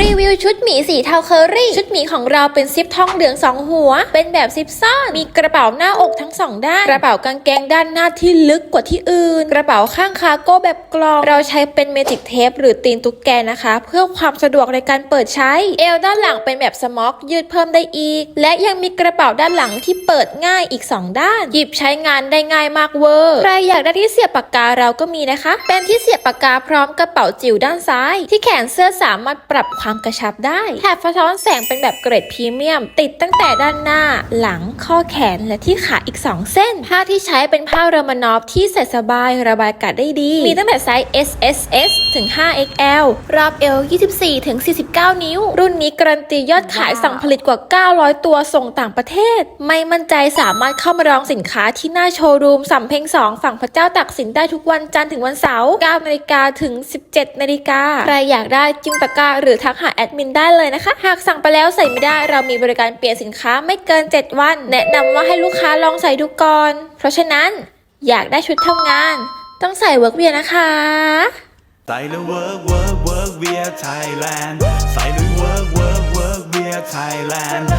รีวิวชุดหมีสีเทาเคอรี่ ชุดหมีของเราเป็นซิปทองเหลืองสองหัว เป็นแบบซิปซ่อน มีกระเป๋าหน้าอกทั้งสองด้าน กระเป๋ากางเกงด้านหน้าที่ลึกกว่าที่อื่น กระเป๋าข้างคาโก้แบบกลอง เราใช้เป็นเมจิกเทปหรือตีนตุ๊กแกนะคะ เพื่อความสะดวกในการเปิดใช้ เอวด้านหลังเป็นแบบสม็อกยืดเพิ่มได้อีก และยังมีกระเป๋าด้านหลังที่เปิดง่ายอีก 2 ด้าน หยิบใช้งานได้ง่ายมากเวอร์ ใครอยากได้ที่เสียบปากกาเราก็มีนะคะ เป็นที่เสียบปากกาพร้อมกระเป๋าจิ๋วด้านซ้าย ที่แขนเสื้อสามารถปรับความกระชับได้แถบสะท้อนแสงเป็นแบบเกรดพรีเมียม ติดตั้งแต่ด้านหน้า หลังข้อแขนและที่ขาอีก 2 เส้น ผ้าที่ใช้เป็นผ้าเรมานอฟที่ใส่สบายระบายอากาศได้ดี มีตั้งแต่ไซส์ S S S ถึง 5 XL รอบเอว24 ถึง 49 นิ้ว รุ่นนี้การันตียอดขายสั่งผลิตกว่า 900 ตัวส่งต่างประเทศ ไม่มั่นใจสามารถเข้ามาลองสินค้าที่หน้าโชว์รูมสำเพ็ง2 ฝั่งพระเจ้าตักสินได้ทุกวันจันทร์ถึงวันเสาร์9นาฬิกาถึง 17นาฬิกาใครอยากได้จิ้มตะกร้าหรือทักหาแอดมินได้เลยนะคะ หากสั่งไปแล้วใส่ไม่ได้เรามีบริการเปลี่ยนสินค้าไม่เกิน 7 วัน แนะนำว่าให้ลูกค้าลองใส่ดูก่อน เพราะฉะนั้นอยากได้ชุดทำงาน ต้องใส่เวิร์กเวียนะคะใส่แล้วเวิร์กเวิร์กเวิร์กเวียไทยแลนด์ใส่แล้วเวิร์กเวิร์กเวิร์กเวียไทยแลนด์